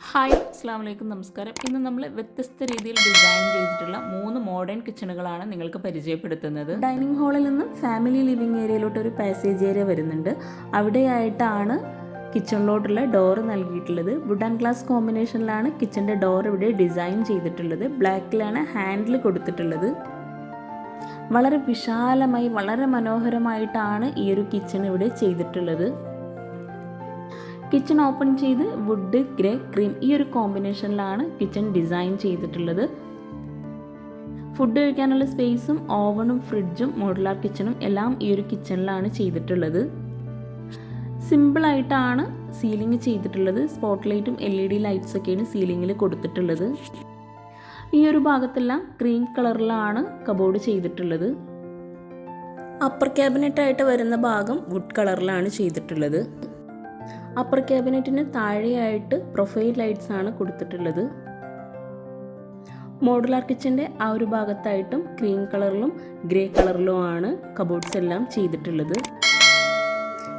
Hi അസ്സാം വലൈക്കും നമസ്കാരം. ഇന്ന് നമ്മൾ വ്യത്യസ്ത രീതിയിൽ ഡിസൈൻ ചെയ്തിട്ടുള്ള മൂന്ന് മോഡേൺ കിച്ചണുകളാണ് നിങ്ങൾക്ക് പരിചയപ്പെടുത്തുന്നത്. ഡൈനിങ് ഹാളിൽ നിന്നും ഫാമിലി ലിവിങ് ഏരിയയിലോട്ട് ഒരു പാസേജ് ഏരിയ വരുന്നുണ്ട്. അവിടെയായിട്ടാണ് കിച്ചണിലോട്ടുള്ള ഡോർ നൽകിയിട്ടുള്ളത്. വുഡ് ആൻഡ് ഗ്ലാസ് കോമ്പിനേഷനിലാണ് കിച്ചന്റെ ഡോർ ഇവിടെ ഡിസൈൻ ചെയ്തിട്ടുള്ളത്. ബ്ലാക്കിലാണ് ഹാൻഡിൽ കൊടുത്തിട്ടുള്ളത്. വളരെ വിശാലമായി വളരെ മനോഹരമായിട്ടാണ് ഈ ഒരു കിച്ചൺ ഇവിടെ ചെയ്തിട്ടുള്ളത്. കിച്ചൺ ഓപ്പൺ ചെയ്ത് വുഡ് ഗ്രേ ക്രീം ഈ ഒരു കോമ്പിനേഷനിലാണ് കിച്ചൺ ഡിസൈൻ ചെയ്തിട്ടുള്ളത്. ഫുഡ് കഴിക്കാനുള്ള സ്പേസും ഓവണും ഫ്രിഡ്ജും മോഡുലാർ കിച്ചണും എല്ലാം ഈ ഒരു കിച്ചണിലാണ് ചെയ്തിട്ടുള്ളത്. സിമ്പിളായിട്ടാണ് സീലിംഗ് ചെയ്തിട്ടുള്ളത്. സ്പോട്ട് ലൈറ്റും എൽ ഇ ഡി ലൈറ്റ്സൊക്കെയാണ് സീലിംഗിൽ കൊടുത്തിട്ടുള്ളത്. ഈ ഒരു ഭാഗത്തെല്ലാം ക്രീം കളറിലാണ് കബോർഡ് ചെയ്തിട്ടുള്ളത്. അപ്പർ ക്യാബിനറ്റായിട്ട് വരുന്ന ഭാഗം വുഡ് കളറിലാണ് ചെയ്തിട്ടുള്ളത്. അപ്പർ ക്യാബിനറ്റിന് താഴെയായിട്ട് പ്രൊഫൈൽ ലൈറ്റ്സ് ആണ് കൊടുത്തിട്ടുള്ളത്. മോഡുലാർ കിച്ചന്റെ ആ ഒരു ഭാഗത്തായിട്ടും ക്രീം കളറിലും ഗ്രേ കളറിലും ആണ് കബോർഡ്സ് എല്ലാം ചെയ്തിട്ടുള്ളത്.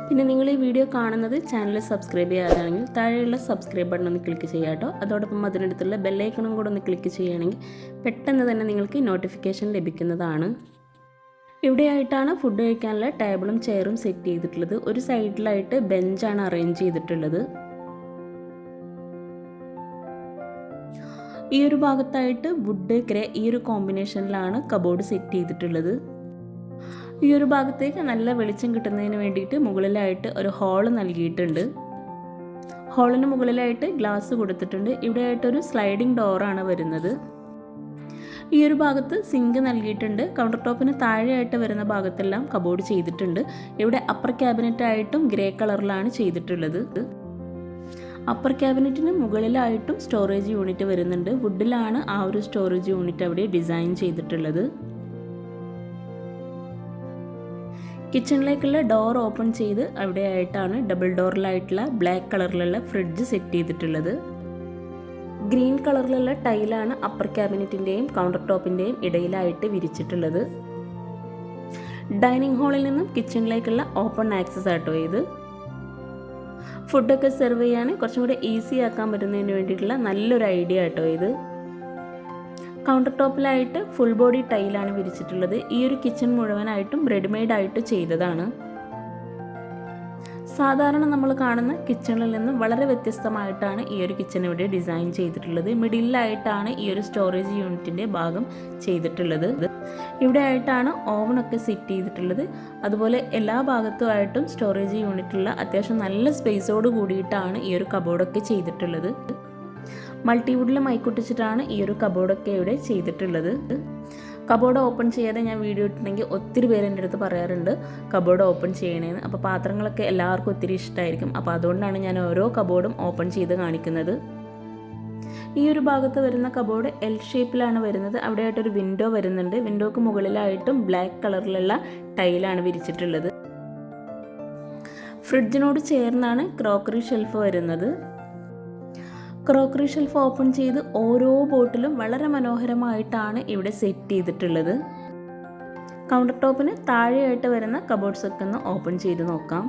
പിന്നെ നിങ്ങൾ ഈ വീഡിയോ കാണുന്നത് ചാനൽ സബ്സ്ക്രൈബ് ചെയ്യാതാണെങ്കിൽ താഴെയുള്ള സബ്സ്ക്രൈബ് ബട്ടൺ ഒന്ന് ക്ലിക്ക് ചെയ്യാം കേട്ടോ. അതോടൊപ്പം അതിനടുത്തുള്ള ബെല്ലൈക്കണും കൂടെ ഒന്ന് ക്ലിക്ക് ചെയ്യുകയാണെങ്കിൽ പെട്ടെന്ന് തന്നെ നിങ്ങൾക്ക് നോട്ടിഫിക്കേഷൻ ലഭിക്കുന്നതാണ്. ഇവിടെയായിട്ടാണ് ഫുഡ് കഴിക്കാനുള്ള ടേബിളും ചെയറും സെറ്റ് ചെയ്തിട്ടുള്ളത്. ഒരു സൈഡിലായിട്ട് ബെഞ്ചാണ് അറേഞ്ച് ചെയ്തിട്ടുള്ളത്. ഈ ഒരു ഭാഗത്തായിട്ട് വുഡ് ഗ്രേ ഈ ഒരു കോമ്പിനേഷനിലാണ് കബോർഡ് സെറ്റ് ചെയ്തിട്ടുള്ളത്. ഈ ഒരു ഭാഗത്തേക്ക് നല്ല വെളിച്ചം കിട്ടുന്നതിന് വേണ്ടിയിട്ട് മുകളിലായിട്ട് ഒരു ഹോൾ നൽകിയിട്ടുണ്ട്. ഹോളിന് മുകളിലായിട്ട് ഗ്ലാസ് കൊടുത്തിട്ടുണ്ട്. ഇവിടെയായിട്ടൊരു സ്ലൈഡിംഗ് ഡോറാണ് വരുന്നത്. ഈ ഒരു ഭാഗത്ത് സിങ്ക് നൽകിയിട്ടുണ്ട്. കൗണ്ടർ ടോപ്പിന് താഴെയായിട്ട് വരുന്ന ഭാഗത്തെല്ലാം കബോർഡ് ചെയ്തിട്ടുണ്ട്. ഇവിടെ അപ്പർ ക്യാബിനറ്റ് ആയിട്ടും ഗ്രേ കളറിലാണ് ചെയ്തിട്ടുള്ളത്. അപ്പർ ക്യാബിനറ്റിന് മുകളിലായിട്ടും സ്റ്റോറേജ് യൂണിറ്റ് വരുന്നുണ്ട്. വുഡിലാണ് ആ ഒരു സ്റ്റോറേജ് യൂണിറ്റ് അവിടെ ഡിസൈൻ ചെയ്തിട്ടുള്ളത്. കിച്ചണിലേക്കുള്ള ഡോർ ഓപ്പൺ ചെയ്ത് അവിടെയായിട്ടാണ് ഡബിൾ ഡോറിലായിട്ടുള്ള ബ്ലാക്ക് കളറിലുള്ള ഫ്രിഡ്ജ് സെറ്റ് ചെയ്തിട്ടുള്ളത്. ഗ്രീൻ കളറിലുള്ള ടൈലാണ് അപ്പർ ക്യാബിനറ്റിന്റെയും കൗണ്ടർ ടോപ്പിന്റെയും ഇടയിലായിട്ട് വിരിച്ചിട്ടുള്ളത്. ഡൈനിങ് ഹാളിൽ നിന്നും കിച്ചണിലേക്കുള്ള ഓപ്പൺ ആക്സസ് ആട്ടോ ഇത്. ഫുഡൊക്കെ സെർവ് ചെയ്യാൻ കുറച്ചും കൂടെ ഈസി ആക്കാൻ പറ്റുന്നതിന് വേണ്ടിയിട്ടുള്ള നല്ലൊരു ഐഡിയ ആട്ടോ ഇത്. കൗണ്ടർ ടോപ്പിലായിട്ട് ഫുൾ ബോഡി ടൈലാണ് വിരിച്ചിട്ടുള്ളത്. ഈ ഒരു കിച്ചൺ മുഴുവനായിട്ടും റെഡിമെയ്ഡ് ആയിട്ട് ചെയ്തതാണ്. സാധാരണ നമ്മൾ കാണുന്ന കിച്ചണിൽ നിന്നും വളരെ വ്യത്യസ്തമായിട്ടാണ് ഈ ഒരു കിച്ചൺ ഇവിടെ ഡിസൈൻ ചെയ്തിട്ടുള്ളത്. മിഡിലായിട്ടാണ് ഈ ഒരു സ്റ്റോറേജ് യൂണിറ്റിന്റെ ഭാഗം ചെയ്തിട്ടുള്ളത്. ഇവിടെ ആയിട്ടാണ് ഓവണൊക്കെ സെറ്റ് ചെയ്തിട്ടുള്ളത്. അതുപോലെ എല്ലാ ഭാഗത്തുമായിട്ടും സ്റ്റോറേജ് യൂണിറ്റുള്ള അത്യാവശ്യം നല്ല സ്പേസോട് കൂടിയിട്ടാണ് ഈ ഒരു കബോർഡൊക്കെ ചെയ്തിട്ടുള്ളത്. മൾട്ടിവുഡിൽ മൈക്കൊട്ടിച്ചിട്ടാണ് ഈ ഒരു കബോർഡൊക്കെ ഇവിടെ ചെയ്തിട്ടുള്ളത്. കബോർഡ് ഓപ്പൺ ചെയ്യാതെ ഞാൻ വീഡിയോ ഇട്ടിട്ടുണ്ടെങ്കിൽ ഒത്തിരി പേര് എന്റെ അടുത്ത് പറയാറുണ്ട് കബോർഡ് ഓപ്പൺ ചെയ്യണേന്ന്. അപ്പോൾ പാത്രങ്ങളൊക്കെ എല്ലാവർക്കും ഒത്തിരി ഇഷ്ടമായിരിക്കും അപ്പോൾ അതുകൊണ്ടാണ് ഞാൻ ഓരോ കബോർഡും ഓപ്പൺ ചെയ്ത് കാണിക്കുന്നത്. ഈ ഒരു ഭാഗത്ത് വരുന്ന കബോർഡ് എൽ ഷേപ്പിലാണ് വരുന്നത്. അവിടെയായിട്ടൊരു വിൻഡോ വരുന്നുണ്ട്. വിൻഡോക്ക് മുകളിലായിട്ടും ബ്ലാക്ക് കളറിലുള്ള ടൈലാണ് വിരിച്ചിട്ടുള്ളത്. ഫ്രിഡ്ജിനോട് ചേർന്നാണ് ക്രോക്കറി ഷെൽഫ് വരുന്നത്. ക്രോക്കറി ഷെൽഫ് ഓപ്പൺ ചെയ്ത് ഓരോ ബോട്ടിലും വളരെ മനോഹരമായിട്ടാണ് ഇവിടെ സെറ്റ് ചെയ്തിട്ടുള്ളത്. കൗണ്ടർ ടോപ്പിന് താഴെയായിട്ട് വരുന്ന കബോർഡ്സ് ഒക്കെ ഒന്ന് ഓപ്പൺ ചെയ്ത് നോക്കാം.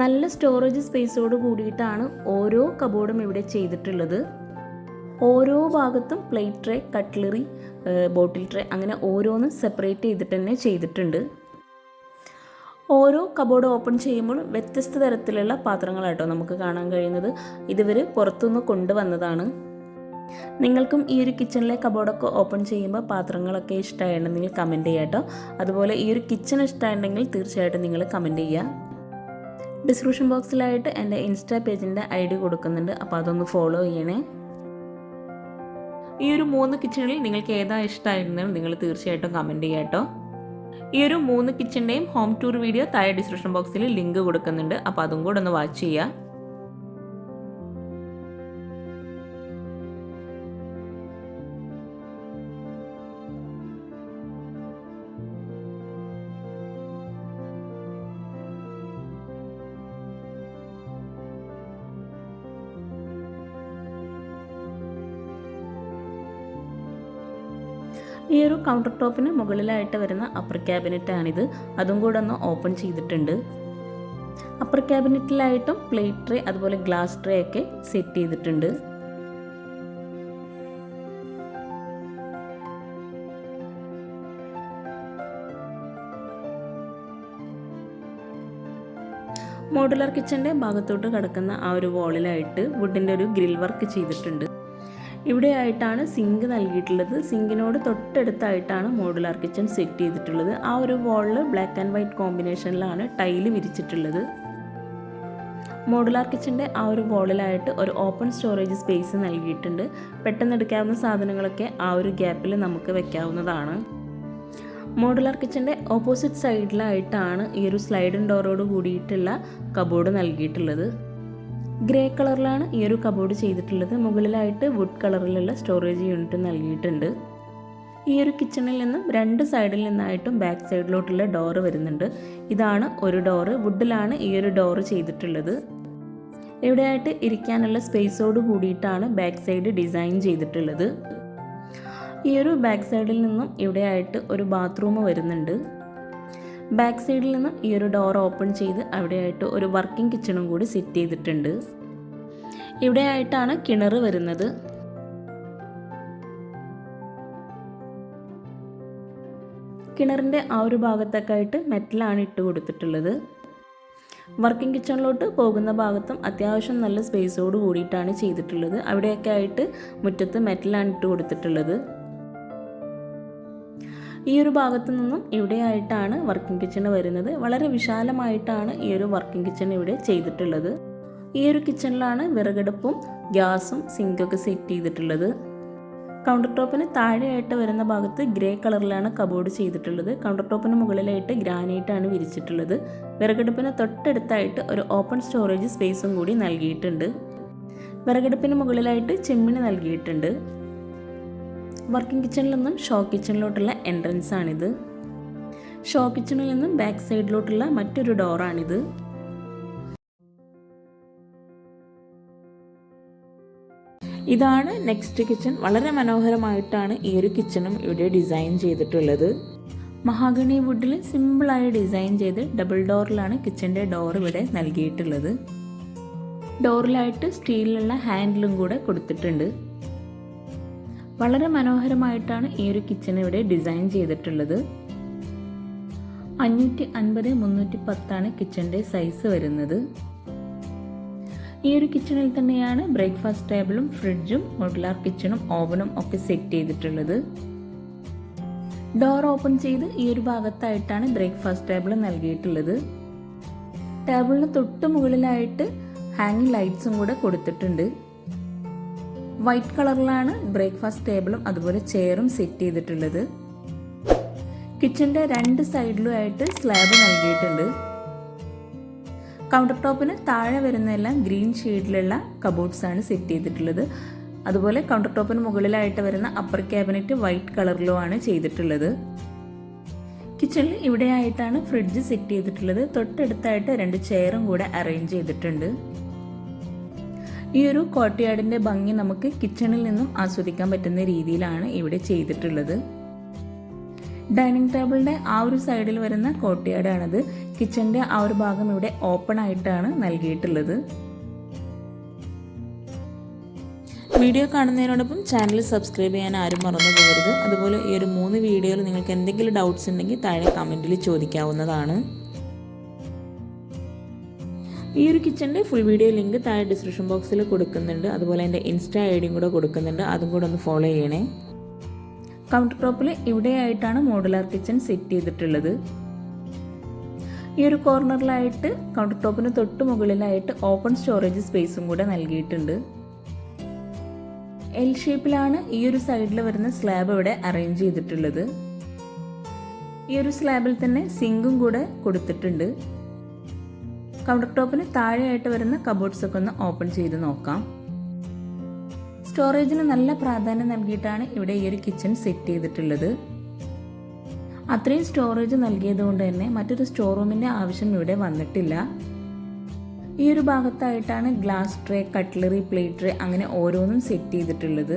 നല്ല സ്റ്റോറേജ് സ്പേസോട് കൂടിയിട്ടാണ് ഓരോ കബോർഡും ഇവിടെ ചെയ്തിട്ടുള്ളത്. ഓരോ ഭാഗത്തും plate tray cutlery bottle tray അങ്ങനെ ഓരോന്നും സെപ്പറേറ്റ് ചെയ്തിട്ട് തന്നെ ചെയ്തിട്ടുണ്ട്. ഓരോ കബോർഡ് ഓപ്പൺ ചെയ്യുമ്പോൾ വ്യത്യസ്ത തരത്തിലുള്ള പാത്രങ്ങളാട്ടോ നമുക്ക് കാണാൻ കഴിയുന്നത്. ഇതുവരെ പുറത്തുനിന്ന് കൊണ്ടുവന്നതാണ്. നിങ്ങൾക്കും ഈ ഒരു കിച്ചണിലെ കബോർഡൊക്കെ ഓപ്പൺ ചെയ്യുമ്പോൾ പാത്രങ്ങളൊക്കെ ഇഷ്ടമായിട്ടുണ്ടെങ്കിൽ കമന്റ് ചെയ്യാട്ടോ അതുപോലെ ഈ ഒരു കിച്ചൺ ഇഷ്ടമായിട്ടുണ്ടെങ്കിൽ തീർച്ചയായിട്ടും നിങ്ങൾ കമന്റ് ചെയ്യുക ഡിസ്ക്രിപ്ഷൻ ബോക്സിലായിട്ട് എന്റെ ഇൻസ്റ്റാ പേജിന്റെ ഐ ഡി കൊടുക്കുന്നുണ്ട്. അപ്പോൾ അതൊന്ന് ഫോളോ ചെയ്യണേ. ഈ ഒരു മൂന്ന് കിച്ചണിൽ നിങ്ങൾക്ക് ഏതാ ഇഷ്ടമായിരുന്നെങ്കിൽ നിങ്ങൾ തീർച്ചയായിട്ടും കമന്റ് ചെയ്യാട്ടോ കേട്ടോ ഈ ഒരു മൂന്ന് കിച്ചന്റെയും ഹോം ടൂർ വീഡിയോ താഴെ ഡിസ്ക്രിപ്ഷൻ ബോക്സിൽ ലിങ്ക് കൊടുക്കുന്നുണ്ട്. അപ്പോൾ അതും കൂടെ ഒന്ന് വാച്ച് ചെയ്യുക. ഈ ഒരു കൗണ്ടർ ടോപ്പിന് മുകളിലായിട്ട് വരുന്ന അപ്പർ ക്യാബിനറ്റാണിത് അതും കൂടെ ഒന്ന് ഓപ്പൺ ചെയ്തിട്ടുണ്ട്. അപ്പർ ക്യാബിനറ്റിലായിട്ടും പ്ലേറ്റ് ട്രേ അതുപോലെ ഗ്ലാസ് ട്രേ ഒക്കെ സെറ്റ് ചെയ്തിട്ടുണ്ട്. മോഡുലാർ കിച്ചന്റെ ഭാഗത്തോട്ട് കിടക്കുന്ന ആ ഒരു വോളിലായിട്ട് വുഡിന്റെ ഒരു ഗ്രിൽ വർക്ക് ചെയ്തിട്ടുണ്ട്. ഇവിടെയായിട്ടാണ് സിങ്ക് നൽകിയിട്ടുള്ളത്. സിങ്കിനോട് തൊട്ടടുത്തായിട്ടാണ് മോഡുലാർ കിച്ചൺ സെറ്റ് ചെയ്തിട്ടുള്ളത്. ആ ഒരു വാളിൽ ബ്ലാക്ക് ആൻഡ് വൈറ്റ് കോമ്പിനേഷനിലാണ് ടൈൽ വിരിച്ചിട്ടുള്ളത്. മോഡുലാർ കിച്ചന്റെ ആ ഒരു വാളിലായിട്ട് ഒരു ഓപ്പൺ സ്റ്റോറേജ് സ്പേസ് നൽകിയിട്ടുണ്ട്. പെട്ടെന്ന് എടുക്കാവുന്ന സാധനങ്ങളൊക്കെ ആ ഒരു ഗ്യാപ്പിൽ നമുക്ക് വെക്കാവുന്നതാണ്. മോഡുലാർ കിച്ചന്റെ ഓപ്പോസിറ്റ് സൈഡിലായിട്ടാണ് ഈ ഒരു സ്ലൈഡിൻ ഡോറോട് കൂടിയിട്ടുള്ള കബോർഡ് നൽകിയിട്ടുള്ളത്. ഗ്രേ കളറിലാണ് ഈ ഒരു കബോർഡ് ചെയ്തിട്ടുള്ളത്. മുകളിലായിട്ട് വുഡ് കളറിലുള്ള സ്റ്റോറേജ് യൂണിറ്റ് നൽകിയിട്ടുണ്ട്. ഈ ഒരു കിച്ചണിൽ നിന്നും രണ്ട് സൈഡിൽ നിന്നായിട്ടും ബാക്ക് സൈഡിലോട്ടുള്ള ഡോറ് വരുന്നുണ്ട്. ഇതാണ് ഒരു ഡോറ് വുഡിലാണ് ഈ ഒരു ഡോറ് ചെയ്തിട്ടുള്ളത്. ഇവിടെയായിട്ട് ഇരിക്കാനുള്ള സ്പേസോട് കൂടിയിട്ടാണ് ബാക്ക് സൈഡ് ഡിസൈൻ ചെയ്തിട്ടുള്ളത്. ഈ ഒരു ബാക്ക് സൈഡിൽ നിന്നും ഇവിടെയായിട്ട് ഒരു ബാത്റൂം വരുന്നുണ്ട്. ബാക്ക് സൈഡിൽ നിന്ന് ഈ ഒരു ഡോർ ഓപ്പൺ ചെയ്ത് അവിടെയായിട്ട് ഒരു വർക്കിംഗ് കിച്ചണും കൂടി സെറ്റ് ചെയ്തിട്ടുണ്ട്. ഇവിടെയായിട്ടാണ് കിണർ വരുന്നത്. കിണറിന്റെ ആ ഒരു ഭാഗത്തൊക്കെ ആയിട്ട് മെറ്റലാണ് ഇട്ട് കൊടുത്തിട്ടുള്ളത്. വർക്കിംഗ് കിച്ചണിലോട്ട് പോകുന്ന ഭാഗത്തും അത്യാവശ്യം നല്ല സ്പേസോട് കൂടിയിട്ടാണ് ചെയ്തിട്ടുള്ളത്. അവിടെയൊക്കെ ആയിട്ട് മുറ്റത്ത് മെറ്റലാണ് ഇട്ട് കൊടുത്തിട്ടുള്ളത്. ഈ ഒരു ഭാഗത്തു നിന്നും ഇവിടെയായിട്ടാണ് വർക്കിംഗ് കിച്ചൺ വരുന്നത്. വളരെ വിശാലമായിട്ടാണ് ഈ ഒരു വർക്കിംഗ് കിച്ചൺ ഇവിടെ ചെയ്തിട്ടുള്ളത്. ഈ ഒരു കിച്ചണിലാണ് വിറകടുപ്പും ഗ്യാസും സിങ്കൊക്കെ സെറ്റ് ചെയ്തിട്ടുള്ളത്. കൗണ്ടർ ടോപ്പിന് താഴെയായിട്ട് വരുന്ന ഭാഗത്ത് ഗ്രേ കളറിലാണ് കബോർഡ് ചെയ്തിട്ടുള്ളത്. കൗണ്ടർ ടോപ്പിന് മുകളിലായിട്ട് ഗ്രാനൈറ്റ് ആണ് വിരിച്ചിട്ടുള്ളത്. വിറകടുപ്പിന് തൊട്ടടുത്തായിട്ട് ഒരു ഓപ്പൺ സ്റ്റോറേജ് സ്പേസും കൂടി നൽകിയിട്ടുണ്ട്. വിറകടുപ്പിന് മുകളിലായിട്ട് ചിമ്മിണി നൽകിയിട്ടുണ്ട്. വർക്കിംഗ് കിച്ചണിൽ നിന്നും ഷോ കിച്ചണിലോട്ടുള്ള എൻട്രൻസ് ആണിത്. ഷോ കിച്ചണിൽ നിന്നും ബാക്ക് സൈഡിലോട്ടുള്ള മറ്റൊരു ഡോറാണിത് ഇതാണ് നെക്സ്റ്റ് കിച്ചൺ വളരെ മനോഹരമായിട്ടാണ് ഈ ഒരു കിച്ചണും ഇവിടെ ഡിസൈൻ ചെയ്തിട്ടുള്ളത്. മഹാഗണി വുഡിൽ സിമ്പിളായി ഡിസൈൻ ചെയ്ത് ഡബിൾ ഡോറിലാണ് കിച്ചന്റെ ഡോർ ഇവിടെ നൽകിയിട്ടുള്ളത്. ഡോറിലായിട്ട് സ്റ്റീലിലുള്ള ഹാൻഡിലും കൂടെ കൊടുത്തിട്ടുണ്ട്. വളരെ മനോഹരമായിട്ടാണ് ഈ ഒരു കിച്ചൺ ഇവിടെ ഡിസൈൻ ചെയ്തിട്ടുള്ളത്. അഞ്ഞൂറ്റി അൻപത് മുന്നൂറ്റി പത്താണ് കിച്ചണിന്റെ സൈസ് വരുന്നത്. ഈ ഒരു കിച്ചണിൽ തന്നെയാണ് ബ്രേക്ക്ഫാസ്റ്റ് ടേബിളും ഫ്രിഡ്ജും മോഡുലാർ കിച്ചണും ഓവനും ഒക്കെ സെറ്റ് ചെയ്തിട്ടുള്ളത്. ഡോർ ഓപ്പൺ ചെയ്ത് ഈ ഒരു ഭാഗത്തായിട്ടാണ് ബ്രേക്ക്ഫാസ്റ്റ് ടേബിൾ നൽകിയിട്ടുള്ളത്. ടേബിളിന് തൊട്ട് മുകളിലായിട്ട് ഹാങ്ങിങ് ലൈറ്റ്സും കൂടെ കൊടുത്തിട്ടുണ്ട്. വൈറ്റ് കളറിലാണ് ബ്രേക്ക്ഫാസ്റ്റ് ടേബിളും അതുപോലെ ചെയറും സെറ്റ് ചെയ്തിട്ടുള്ളത്. കിച്ചന്റെ രണ്ട് സൈഡിലുമായിട്ട് സ്ലാബ് നൽകിയിട്ടുണ്ട്. കൗണ്ടർ ടോപ്പിന് താഴെ വരുന്നതെല്ലാം ഗ്രീൻ ഷെയ്ഡിലുള്ള കബോർഡ്സ് ആണ് സെറ്റ് ചെയ്തിട്ടുള്ളത്. അതുപോലെ കൗണ്ടർ ടോപ്പിന് മുകളിലായിട്ട് വരുന്ന അപ്പർ ക്യാബിനറ്റ് വൈറ്റ് കളറിലുമാണ് ചെയ്തിട്ടുള്ളത്. കിച്ചണിൽ ഇവിടെയായിട്ടാണ് ഫ്രിഡ്ജ് സെറ്റ് ചെയ്തിട്ടുള്ളത്. തൊട്ടടുത്തായിട്ട് രണ്ട് ചെയറും കൂടെ അറേഞ്ച് ചെയ്തിട്ടുണ്ട്. ഈ ഒരു കോട്ടയാടിന്റെ ഭംഗി നമുക്ക് കിച്ചണിൽ നിന്നും ആസ്വദിക്കാൻ പറ്റുന്ന രീതിയിലാണ് ഇവിടെ ചെയ്തിട്ടുള്ളത്. ഡൈനിങ് ടേബിളിന്റെ ആ ഒരു സൈഡിൽ വരുന്ന കോട്ടയാടാണത്. കിച്ചന്റെ ആ ഒരു ഭാഗം ഇവിടെ ഓപ്പൺ ആയിട്ടാണ് നൽകിയിട്ടുള്ളത്. വീഡിയോ കാണുന്നതിനോടൊപ്പം ചാനൽ സബ്സ്ക്രൈബ് ചെയ്യാൻ ആരും മറന്നു പോകരുത്. അതുപോലെ ഈ ഒരു മൂന്ന് വീഡിയോയിൽ നിങ്ങൾക്ക് എന്തെങ്കിലും ഡൗട്ട്സ് ഉണ്ടെങ്കിൽ താഴെ കമന്റിൽ ചോദിക്കാവുന്നതാണ്. ഈ ഒരു കിച്ചന്റെ ഫുൾ വീഡിയോ ലിങ്ക് താഴെ ഡിസ്ക്രിപ്ഷൻ ബോക്സിൽ കൊടുക്കുന്നുണ്ട്. അതുപോലെ എന്റെ ഇൻസ്റ്റാ ഐ ഡിയും കൂടെ കൊടുക്കുന്നുണ്ട്. അതും കൂടെ ഒന്ന് ഫോളോ ചെയ്യണേ. കൗണ്ടർ ടോപ്പിൽ ഇവിടെയായിട്ടാണ് മോഡുലാർ കിച്ചൺ സെറ്റ് ചെയ്തിട്ടുള്ളത്. ഈ ഒരു കോർണറിലായിട്ട് കൗണ്ടർ ടോപ്പിന് തൊട്ട് മുകളിലായിട്ട് ഓപ്പൺ സ്റ്റോറേജ് സ്പേസും കൂടെ നൽകിയിട്ടുണ്ട്. എൽ ഷേപ്പിലാണ് ഈ ഒരു സൈഡിൽ വരുന്ന സ്ലാബ് ഇവിടെ അറേഞ്ച് ചെയ്തിട്ടുള്ളത്. ഈ ഒരു സ്ലാബിൽ തന്നെ സിങ്കും കൂടെ കൊടുത്തിട്ടുണ്ട്. കൗണ്ടർ ടോപ്പിന് താഴെയായിട്ട് വരുന്ന കബോർഡ്സ് ഒക്കെ ഒന്ന് ഓപ്പൺ ചെയ്ത് നോക്കാം. സ്റ്റോറേജിന് നല്ല പ്രാധാന്യം നൽകിയിട്ടാണ് ഇവിടെ ഈ ഒരു കിച്ചൺ സെറ്റ് ചെയ്തിട്ടുള്ളത്. അത്രയും സ്റ്റോറേജ് നൽകിയത് കൊണ്ട് തന്നെ മറ്റൊരു സ്റ്റോർ റൂമിന്റെ ആവശ്യം ഇവിടെ വന്നിട്ടില്ല. ഈ ഒരു ഭാഗത്തായിട്ടാണ് glass tray cutlery plate tray അങ്ങനെ ഓരോന്നും സെറ്റ് ചെയ്തിട്ടുള്ളത്.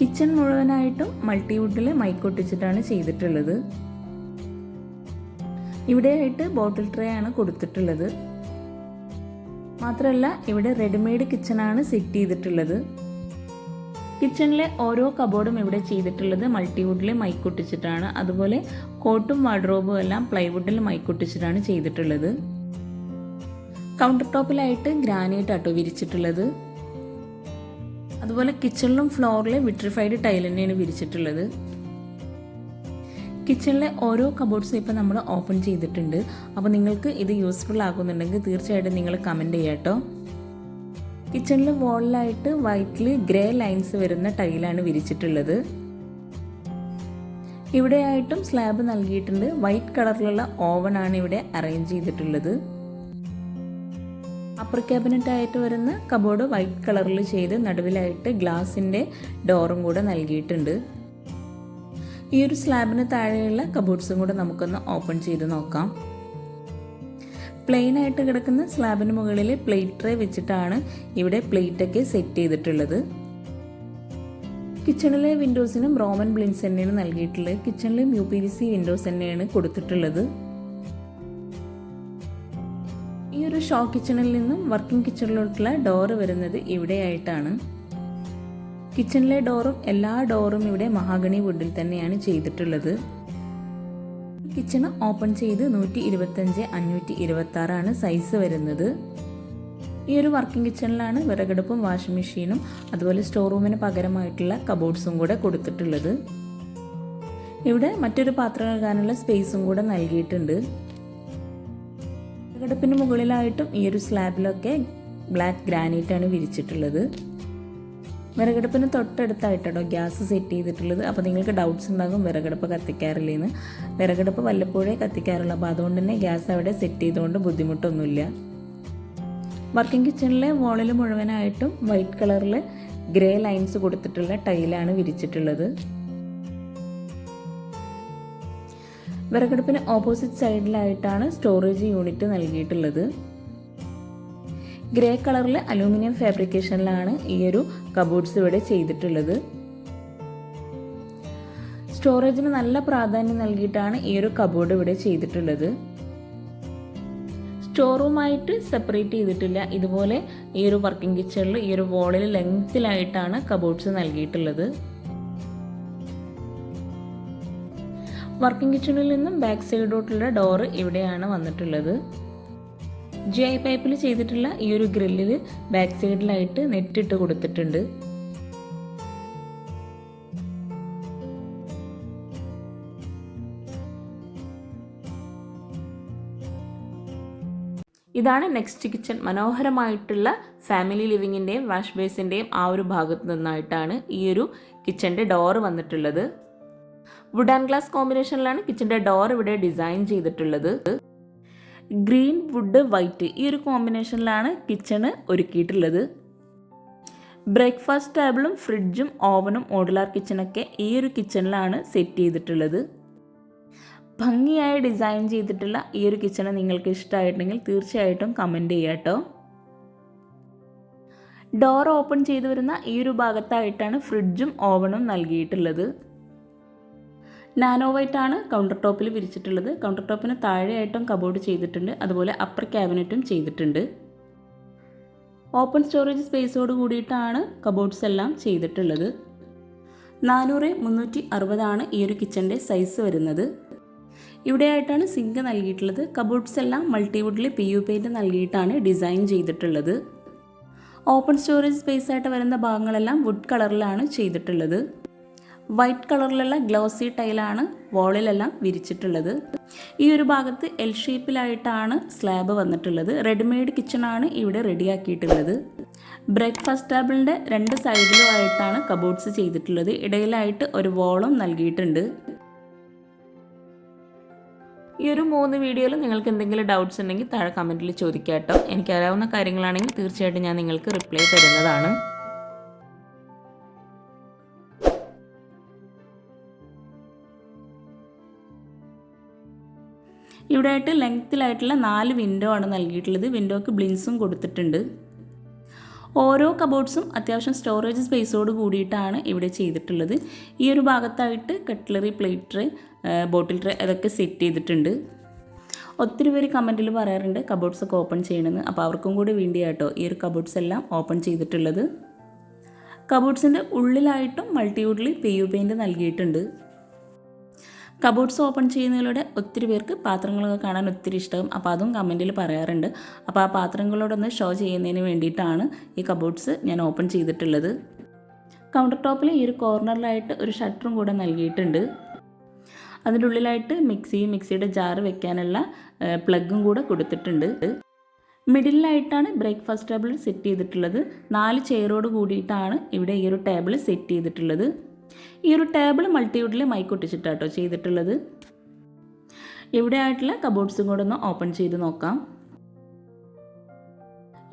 കിച്ചൺ മുഴുവനായിട്ടും മൾട്ടിവുഡിൽ മൈക്കൊട്ടിച്ചിട്ടാണ് ചെയ്തിട്ടുള്ളത്. ഇവിടെയായിട്ട് ബോട്ടിൽ ട്രേ ആണ് കൊടുത്തിട്ടുള്ളത്. മാത്രമല്ല ഇവിടെ റെഡിമെയ്ഡ് കിച്ചണാണ് സെറ്റ് ചെയ്തിട്ടുള്ളത്. കിച്ചണിലെ ഓരോ കബോർഡും ഇവിടെ ചെയ്തിട്ടുള്ളത് മൾട്ടിവുഡിൽ മൈക്കൊട്ടിച്ചിട്ടാണ്. അതുപോലെ കോട്ടും വാർഡ്രോബും എല്ലാം പ്ലൈവുഡിൽ മൈക്കൊട്ടിച്ചിട്ടാണ് ചെയ്തിട്ടുള്ളത്. കൗണ്ടർ ടോപ്പിലായിട്ട് ഗ്രാനൈറ്റ് ആട്ടോ വിരിച്ചിട്ടുള്ളത്. അതുപോലെ കിച്ചണിലും ഫ്ലോറിൽ വിട്രിഫൈഡ് ടൈൽ തന്നെയാണ് വിരിച്ചിട്ടുള്ളത്. കിച്ചണിലെ ഓരോ കബോർഡ്സും ഇപ്പോൾ നമ്മൾ ഓപ്പൺ ചെയ്തിട്ടുണ്ട്. അപ്പോൾ നിങ്ങൾക്ക് ഇത് യൂസ്ഫുൾ ആകുന്നുണ്ടെങ്കിൽ തീർച്ചയായിട്ടും നിങ്ങൾ കമന്റ് ചെയ്യാം കേട്ടോ. കിച്ചണിൽ വോളിലായിട്ട് വൈറ്റിൽ ഗ്രേ ലൈൻസ് വരുന്ന ടൈലാണ് വിരിച്ചിട്ടുള്ളത്. ഇവിടെയായിട്ടും സ്ലാബ് നൽകിയിട്ടുണ്ട്. വൈറ്റ് കളറിലുള്ള ഓവൺ ആണ് ഇവിടെ അറേഞ്ച് ചെയ്തിട്ടുള്ളത്. അപ്പർ ക്യാബിനറ്റ് ആയിട്ട് വരുന്ന കബോർഡ് വൈറ്റ് കളറിൽ ചെയ്ത് നടുവിലായിട്ട് ഗ്ലാസിന്റെ ഡോറും കൂടെ നൽകിയിട്ടുണ്ട്. ഈ ഒരു സ്ലാബിന് താഴെയുള്ള കബോർഡ്സും കൂടെ നമുക്കൊന്ന് ഓപ്പൺ ചെയ്ത് നോക്കാം. പ്ലെയിൻ ആയിട്ട് കിടക്കുന്ന സ്ലാബിന് മുകളിൽ പ്ലേറ്റ് ട്രേ വെച്ചിട്ടാണ് ഇവിടെ പ്ലേറ്റൊക്കെ സെറ്റ് ചെയ്തിട്ടുള്ളത്. കിച്ചണിലെ വിൻഡോസിനും റോമൻ ബ്ലിൻസ് തന്നെയാണ് നൽകിയിട്ടുള്ളത്. കിച്ചണിലും U P V C windows തന്നെയാണ് കൊടുത്തിട്ടുള്ളത്. ഈ ഒരു ഷോ കിച്ചണിൽ നിന്നും വർക്കിംഗ് കിച്ചണിലോട്ടുള്ള ഡോറ് വരുന്നത് ഇവിടെയായിട്ടാണ്. കിച്ചണിലെ ഡോറും എല്ലാ ഡോറും ഇവിടെ മഹാഗണി വുഡിൽ തന്നെയാണ് ചെയ്തിട്ടുള്ളത്. കിച്ചൺ ഓപ്പൺ ചെയ്ത് നൂറ്റി ഇരുപത്തഞ്ച് അഞ്ഞൂറ്റി ഇരുപത്തി ആറാണ് സൈസ് വരുന്നത്. ഈ ഒരു വർക്കിംഗ് കിച്ചണിലാണ് വിറകടുപ്പും വാഷിംഗ് മെഷീനും അതുപോലെ സ്റ്റോർ റൂമിന് പകരമായിട്ടുള്ള കബോർഡ്സും കൂടെ കൊടുത്തിട്ടുള്ളത്. ഇവിടെ മറ്റൊരു പാത്രം കഴുകാനുള്ള സ്പേസും കൂടെ നൽകിയിട്ടുണ്ട്. വിറകടുപ്പിന് മുകളിലായിട്ടും ഈ ഒരു സ്ലാബിലൊക്കെ ബ്ലാക്ക് ഗ്രാനൈറ്റാണ് വിരിച്ചിട്ടുള്ളത്. വിറകടുപ്പിന് തൊട്ടടുത്തായിട്ടോ ഗ്യാസ് സെറ്റ് ചെയ്തിട്ടുള്ളത്. അപ്പോൾ നിങ്ങൾക്ക് ഡൗട്ട്സ് ഉണ്ടാകും വിറകടുപ്പ് കത്തിക്കാറില്ലെന്ന്. വിറകടുപ്പ് വല്ലപ്പോഴേ കത്തിക്കാറുള്ളൂ. അപ്പോൾ അതുകൊണ്ട് തന്നെ ഗ്യാസ് അവിടെ സെറ്റ് ചെയ്തുകൊണ്ട് ബുദ്ധിമുട്ടൊന്നുമില്ല. വർക്കിംഗ് കിച്ചണിലെ വോളിൽ മുഴുവനായിട്ടും വൈറ്റ് കളറിൽ ഗ്രേ ലൈൻസ് കൊടുത്തിട്ടുള്ള ടൈലാണ് വിരിച്ചിട്ടുള്ളത്. വിറകടുപ്പിന് ഓപ്പോസിറ്റ് സൈഡിലായിട്ടാണ് സ്റ്റോറേജ് യൂണിറ്റ് നൽകിയിട്ടുള്ളത്. ഗ്രേ കളറിൽ അലൂമിനിയം ഫാബ്രിക്കേഷനിലാണ് ഈ ഒരു കബോർഡ്സ് ഇവിടെ ചെയ്തിട്ടുള്ളത്. സ്റ്റോറേജിന് നല്ല പ്രാധാന്യം നൽകിയിട്ടാണ് ഈ ഒരു കബോർഡ് ഇവിടെ ചെയ്തിട്ടുള്ളത്. സ്റ്റോർ റൂമായിട്ട് സെപ്പറേറ്റ് ചെയ്തിട്ടില്ല. ഇതുപോലെ ഈ ഒരു വർക്കിംഗ് കിച്ചണിൽ ഈ ഒരു വോളിൽ ലെങ്ത്തിലായിട്ടാണ് കബോർഡ്സ് നൽകിയിട്ടുള്ളത്. വർക്കിംഗ് കിച്ചണിൽ നിന്നും ബാക്ക് സൈഡോട്ടുള്ള ഡോറ് ഇവിടെയാണ് വന്നിട്ടുള്ളത്. ജി ഐ പൈപ്പിൽ ചെയ്തിട്ടുള്ള ഈ ഒരു ഗ്രില്ലിൽ ബാക്ക് സൈഡിലായിട്ട് നെറ്റിട്ട് കൊടുത്തിട്ടുണ്ട്. ഇതാണ് നെക്സ്റ്റ് കിച്ചൺ മനോഹരമായിട്ടുള്ള ഫാമിലി ലിവിങ്ങിന്റെയും വാഷ് ബേസിന്റെയും ആ ഒരു ഭാഗത്ത് നിന്നായിട്ടാണ് ഈ ഒരു കിച്ചന്റെ ഡോർ വന്നിട്ടുള്ളത്. വുഡ് ആൻഡ് ഗ്ലാസ് കോമ്പിനേഷനിലാണ് കിച്ചന്റെ ഡോർ ഇവിടെ ഡിസൈൻ ചെയ്തിട്ടുള്ളത്. ഗ്രീൻ വുഡ് വൈറ്റ് ഈ ഒരു കോമ്പിനേഷനിലാണ് കിച്ചണ് ഒരുക്കിയിട്ടുള്ളത്. ബ്രേക്ക്ഫാസ്റ്റ് ടേബിളും ഫ്രിഡ്ജും ഓവനും മോഡുലാർ കിച്ചണൊക്കെ ഈ ഒരു കിച്ചണിലാണ് സെറ്റ് ചെയ്തിട്ടുള്ളത്. ഭംഗിയായി ഡിസൈൻ ചെയ്തിട്ടുള്ള ഈ ഒരു കിച്ചണ് നിങ്ങൾക്ക് ഇഷ്ടമായിട്ടുണ്ടെങ്കിൽ തീർച്ചയായിട്ടും കമന്റ് ചെയ്യാട്ടോ ഡോർ ഓപ്പൺ ചെയ്തു വരുന്ന ഈ ഒരു ഭാഗത്തായിട്ടാണ് ഫ്രിഡ്ജും ഓവനും നൽകിയിട്ടുള്ളത്. നാനോ വൈറ്റ് ആണ് കൗണ്ടർ ടോപ്പിൽ വിരിച്ചിട്ടുള്ളത്. കൗണ്ടർ ടോപ്പിന് താഴെയായിട്ടും കബോർഡ് ചെയ്തിട്ടുണ്ട്. അതുപോലെ അപ്പർ ക്യാബിനറ്റും ചെയ്തിട്ടുണ്ട്. ഓപ്പൺ സ്റ്റോറേജ് സ്പേസോട് കൂടിയിട്ടാണ് കബോർഡ്സ് എല്ലാം ചെയ്തിട്ടുള്ളത്. നാനൂറ് മുന്നൂറ്റി അറുപതാണ് ഈ ഒരു കിച്ചന്റെ സൈസ് വരുന്നത്. ഇവിടെയായിട്ടാണ് സിങ്ക് നൽകിയിട്ടുള്ളത്. കബോർഡ്സ് എല്ലാം മൾട്ടിവുഡിൽ പി യു പെയിന്റ് നൽകിയിട്ടാണ് ഡിസൈൻ ചെയ്തിട്ടുള്ളത്. ഓപ്പൺ സ്റ്റോറേജ് സ്പേസ് ആയിട്ട് വരുന്ന ഭാഗങ്ങളെല്ലാം വുഡ് കളറിലാണ് ചെയ്തിട്ടുള്ളത്. വൈറ്റ് കളറിലുള്ള ഗ്ലോസി ടൈലാണ് വാളിലെല്ലാം വിരിച്ചിട്ടുള്ളത്. ഈ ഒരു ഭാഗത്ത് എൽ ഷേപ്പിലായിട്ടാണ് സ്ലാബ് വന്നിട്ടുള്ളത്. റെഡിമെയ്ഡ് കിച്ചണാണ് ഇവിടെ റെഡിയാക്കിയിട്ടുള്ളത്. ബ്രേക്ക്ഫാസ്റ്റ് ടേബിളിന്റെ രണ്ട് സൈഡിലും ആയിട്ടാണ് കബോർഡ്സ് ചെയ്തിട്ടുള്ളത്. ഇടയിലായിട്ട് ഒരു വോളും നൽകിയിട്ടുണ്ട്. ഈ ഒരു മൂന്ന് വീഡിയോയിൽ നിങ്ങൾക്ക് എന്തെങ്കിലും ഡൗട്ട്സ് ഉണ്ടെങ്കിൽ താഴെ കമന്റിൽ ചോദിക്കാം കേട്ടോ എനിക്കറിയാവുന്ന കാര്യങ്ങളാണെങ്കിൽ തീർച്ചയായിട്ടും ഞാൻ നിങ്ങൾക്ക് റിപ്ലൈ തരുന്നതാണ്. ഇവിടെ ആയിട്ട് ലെങ്ത്തിലായിട്ടുള്ള നാല് വിൻഡോ ആണ് നൽകിയിട്ടുള്ളത്. വിൻഡോക്ക് ബ്ലിൻസും കൊടുത്തിട്ടുണ്ട്. ഓരോ കബോർഡ്സും അത്യാവശ്യം സ്റ്റോറേജ് സ്പേസോട് കൂടിയിട്ടാണ് ഇവിടെ ചെയ്തിട്ടുള്ളത്. ഈ ഒരു ഭാഗത്തായിട്ട് കട്ട്ലറി പ്ലേറ്റ് ബോട്ടിൽ ട്രേ അതൊക്കെ സെറ്റ് ചെയ്തിട്ടുണ്ട്. ഒത്തിരി പേര് കമന്റിൽ പറയാറുണ്ട് കബോർഡ്സ് ഒക്കെ ഓപ്പൺ ചെയ്യണമെന്ന്. അപ്പോൾ അവർക്കും കൂടി വേണ്ടിയാട്ടോ ഈ ഒരു കബോർഡ്സ് എല്ലാം ഓപ്പൺ ചെയ്തിട്ടുള്ളത്. കബോർഡ്സിന്റെ ഉള്ളിലായിട്ടും മൾട്ടിവുഡിൽ പി യു പെയിന്റ് നൽകിയിട്ടുണ്ട്. കബോർഡ്സ് ഓപ്പൺ ചെയ്യുന്നതിലൂടെ ഒത്തിരി പേർക്ക് പാത്രങ്ങളൊക്കെ കാണാൻ ഒത്തിരി ഇഷ്ടം അപ്പോൾ അതും കമന്റിൽ പറയാറുണ്ട്. അപ്പോൾ ആ പാത്രങ്ങളോടൊന്ന് ഷോ ചെയ്യുന്നതിന് വേണ്ടിയിട്ടാണ് ഈ കബോർഡ്സ് ഞാൻ ഓപ്പൺ ചെയ്തിട്ടുള്ളത്. കൗണ്ടർ ടോപ്പിൽ ഈ ഒരു കോർണറിലായിട്ട് ഒരു ഷട്ടറും കൂടെ നൽകിയിട്ടുണ്ട്. അതിന്റെ ഉള്ളിലായിട്ട് മിക്സി മിക്സിയുടെ ജാർ വെക്കാനുള്ള പ്ലഗും കൂടെ കൊടുത്തിട്ടുണ്ട്. മിഡിലായിട്ടാണ് ബ്രേക്ക്ഫാസ്റ്റ് ടേബിൾ സെറ്റ് ചെയ്തിട്ടുള്ളത്. നാല് ചെയറോട് കൂടിയിട്ടാണ് ഇവിടെ ഈ ഒരു ടേബിൾ സെറ്റ് ചെയ്തിട്ടുള്ളത്. ഈ ഒരു ടേബിൾ മൾട്ടിവുഡിൽ മൈക്കൊട്ടിച്ചിട്ടാട്ടോ ചെയ്തിട്ടുള്ളത്. ഇവിടെ ആയിട്ടുള്ള കബോർഡ്സും കൂടെ ഒന്ന് ഓപ്പൺ ചെയ്ത് നോക്കാം.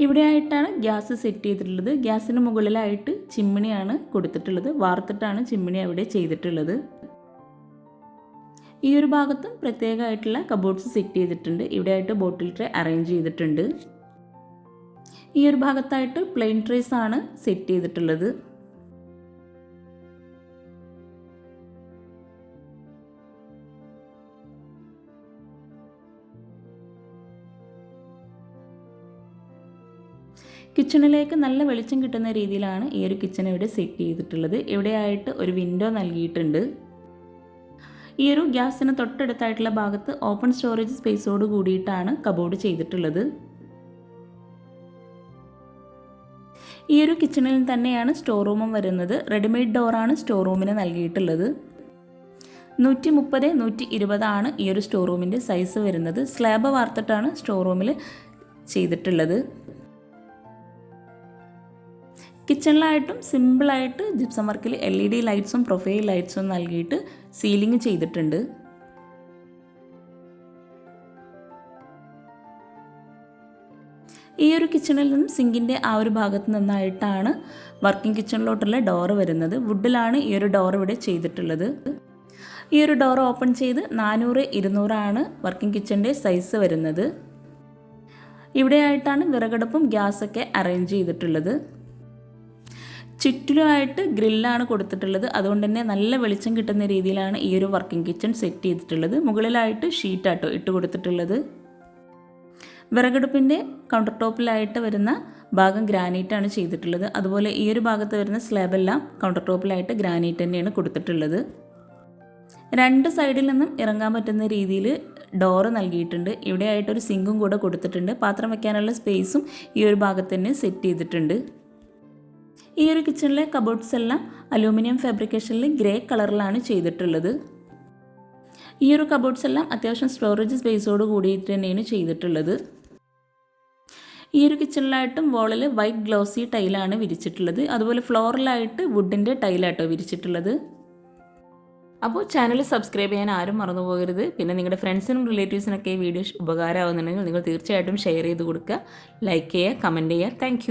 ഇവിടെ ആയിട്ടാണ് ഗ്യാസ് സെറ്റ് ചെയ്തിട്ടുള്ളത്. ഗ്യാസിന് മുകളിലായിട്ട് ചിമ്മിണിയാണ് കൊടുത്തിട്ടുള്ളത്. വാർത്തിട്ടാണ് ചിമ്മിണി അവിടെ ചെയ്തിട്ടുള്ളത്. ഈ ഒരു ഭാഗത്തും പ്രത്യേകമായിട്ടുള്ള കബോർഡ്സ് സെറ്റ് ചെയ്തിട്ടുണ്ട്. ഇവിടെ ആയിട്ട് ബോട്ടിൽ ട്രേ അറേഞ്ച് ചെയ്തിട്ടുണ്ട്. ഈ ഒരു ഭാഗത്തായിട്ട് പ്ലെയിൻ ട്രേസ് ആണ് സെറ്റ് ചെയ്തിട്ടുള്ളത്. കിച്ചണിലേക്ക് നല്ല വെളിച്ചം കിട്ടുന്ന രീതിയിലാണ് ഈ ഒരു കിച്ചൺ ഇവിടെ സെറ്റ് ചെയ്തിട്ടുള്ളത്. ഇവിടെയായിട്ട് ഒരു വിൻഡോ നൽകിയിട്ടുണ്ട്. ഈ ഒരു ഗ്യാസിന് തൊട്ടടുത്തായിട്ടുള്ള ഭാഗത്ത് ഓപ്പൺ സ്റ്റോറേജ് സ്പേസോട് കൂടിയിട്ടാണ് കബോർഡ് ചെയ്തിട്ടുള്ളത്. ഈ ഒരു കിച്ചണിൽ തന്നെയാണ് സ്റ്റോർ റൂമും വരുന്നത്. റെഡിമെയ്ഡ് ഡോറാണ് സ്റ്റോർ റൂമിന് നൽകിയിട്ടുള്ളത്. നൂറ്റി മുപ്പത് നൂറ്റി ഇരുപതാണ് ഈ ഒരു സ്റ്റോർ റൂമിന്റെ സൈസ് വരുന്നത്. സ്ലാബ് വാർത്തിട്ടാണ് സ്റ്റോർ റൂമിൽ ചെയ്തിട്ടുള്ളത്. കിച്ചണിലായിട്ടും സിമ്പിളായിട്ട് ജിപ്സം വർക്കിൽ എൽ ഇ ഡി ലൈറ്റ്സും പ്രൊഫൈൽ ലൈറ്റ്സും നൽകിയിട്ട് സീലിംഗ് ചെയ്തിട്ടുണ്ട്. ഈ ഒരു കിച്ചണിൽ നിന്നും സിങ്കിന്റെ ആ ഒരു ഭാഗത്ത് നിന്നായിട്ടാണ് വർക്കിംഗ് കിച്ചണിലോട്ടുള്ള ഡോറ് വരുന്നത്. വുഡിലാണ് ഈ ഒരു ഡോർ ഇവിടെ ചെയ്തിട്ടുള്ളത്. ഈ ഒരു ഡോർ ഓപ്പൺ ചെയ്ത് നാനൂറ് ഇരുന്നൂറാണ് വർക്കിംഗ് കിച്ചന്റെ സൈസ് വരുന്നത്. ഇവിടെയായിട്ടാണ് വിറകടുപ്പും ഗ്യാസൊക്കെ അറേഞ്ച് ചെയ്തിട്ടുള്ളത്. ചുറ്റിലുമായിട്ട് ഗ്രില്ലാണ് കൊടുത്തിട്ടുള്ളത്. അതുകൊണ്ട് തന്നെ നല്ല വെളിച്ചം കിട്ടുന്ന രീതിയിലാണ് ഈ ഒരു വർക്കിംഗ് കിച്ചൺ സെറ്റ് ചെയ്തിട്ടുള്ളത്. മുകളിലായിട്ട് ഷീറ്റാട്ടോ ഇട്ട് കൊടുത്തിട്ടുള്ളത്. വിറകടുപ്പിന്റെ കൗണ്ടർ ടോപ്പിലായിട്ട് വരുന്ന ഭാഗം ഗ്രാനൈറ്റാണ് ചെയ്തിട്ടുള്ളത്. അതുപോലെ ഈ ഒരു ഭാഗത്ത് വരുന്ന സ്ലാബെല്ലാം കൗണ്ടർ ടോപ്പിലായിട്ട് ഗ്രാനൈറ്റ് തന്നെയാണ് കൊടുത്തിട്ടുള്ളത്. രണ്ട് സൈഡിൽ നിന്നും ഇറങ്ങാൻ പറ്റുന്ന രീതിയിൽ ഡോറ് നൽകിയിട്ടുണ്ട്. ഇവിടെയായിട്ടൊരു സിങ്കും കൂടെ കൊടുത്തിട്ടുണ്ട്. പാത്രം വയ്ക്കാനുള്ള സ്പേസും ഈ ഒരു ഭാഗത്ത് തന്നെ സെറ്റ് ചെയ്തിട്ടുണ്ട്. ഈ ഒരു കിച്ചണിലെ കബോർഡ്സ് എല്ലാം അലൂമിനിയം ഫാബ്രിക്കേഷനിൽ ഗ്രേ കളറിലാണ് ചെയ്തിട്ടുള്ളത്. ഈ ഒരു കബോർഡ്സ് എല്ലാം അത്യാവശ്യം സ്റ്റോറേജ് സ്പേസോട് കൂടിയിട്ട് തന്നെയാണ് ചെയ്തിട്ടുള്ളത്. ഈ ഒരു കിച്ചണിലായിട്ടും വോളിൽ വൈറ്റ് ഗ്ലോസി ടൈലാണ് വിരിച്ചിട്ടുള്ളത്. അതുപോലെ ഫ്ലോറിലായിട്ട് വുഡിന്റെ ടൈലാട്ടോ വിരിച്ചിട്ടുള്ളത്. അപ്പോൾ ചാനൽ സബ്സ്ക്രൈബ് ചെയ്യാൻ ആരും മറന്നു പോകരുത് പിന്നെ നിങ്ങളുടെ ഫ്രണ്ട്സിനും റിലേറ്റീവ്സിനൊക്കെ ഈ വീഡിയോ നിങ്ങൾ തീർച്ചയായിട്ടും ഷെയർ ചെയ്ത് കൊടുക്കുക. ലൈക്ക് ചെയ്യുക കമന്റ് ചെയ്യുക. താങ്ക്